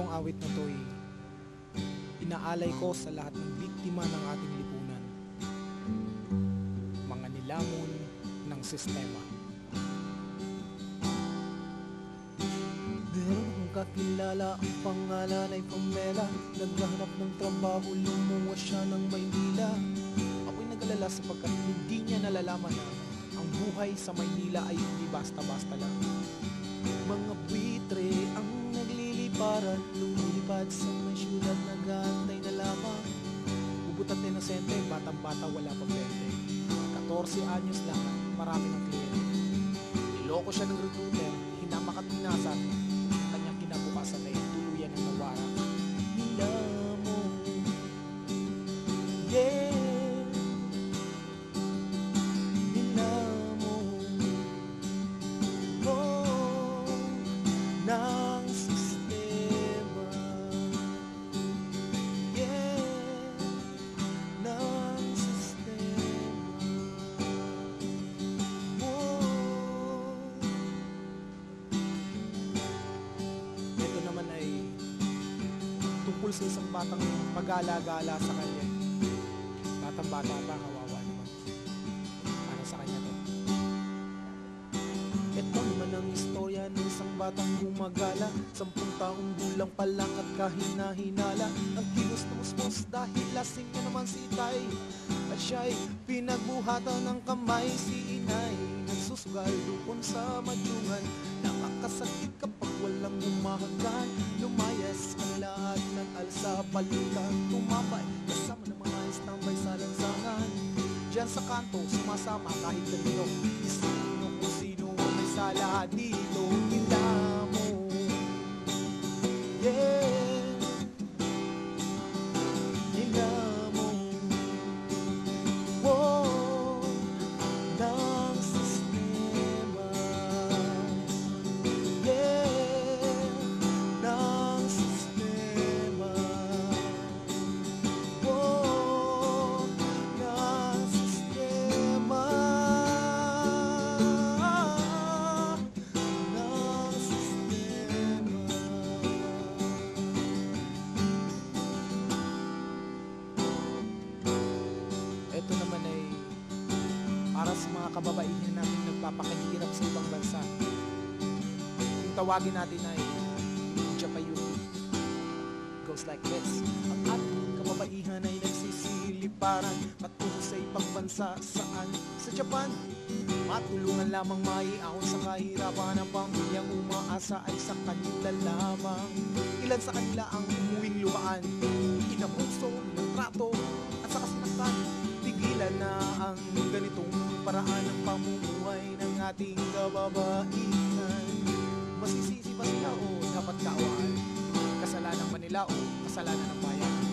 awit na to'y inaalay ko sa lahat ng biktima ng ating lipunan. Mga nilamon ng sistema. Meron akong kakilala, ang pangalan ay Pamela Naghahanap ng trabaho, lumuwas siya ng Maynila Ako'y nag-alala sapagkat hindi niya nalalaman na ang buhay sa Maynila ay hindi basta-basta lang. Mga buitre ang nagliliparan Lumilipad sa may syudad, nag-aantay na lamang Ubut at inosente, batang-bata wala pang 20. 14 anyos lang, marami ng kliyente. Niloko siya ng recruiter, hinamak at minasan. Kanyang kinabukasan ay tuluyan ng nawara. Sa isang batang mag-alagala sa kanya. Batang bata pa, kawawa batang gumagala. Sampung taong gulang pa lang at kahina-hinala. Ang kilos na musmos dahil lasing na naman si Tay. At siya'y pinagbuhatan ng kamay. Si Inay Nagsusugal doon sa madyungan Nakakasakit kapag walang umahagan. Lumayas ang lahat ng alsa balikan Tumabay kasama ng mga standby sa lansangan Diyan sa kanto, sumasama kahit kanino Sino kung sino ang may sala. Dito Nila kababaihan natin nagpapakahirap sa ibang bansa. Yung tawagin natin ay Japayuki. Goes like this. Ang ating kababaihan ay nagsisiliparan Patungo sa ibang bansa Saan? Sa Japan Matulungan lamang maiahon sa kahirapan Ang pamilyang umaasa ay sa kanila lamang Ilan sa kanila ang umuwing lumaan Inabuso ng trato at sa kasimatan Tigilan na ang ganitong paraan ng pamumuhay ng ating kababaihan Masisisi ba sila o dapat kaawaan? Kasalanan ba nila o kasalanan ng bayan?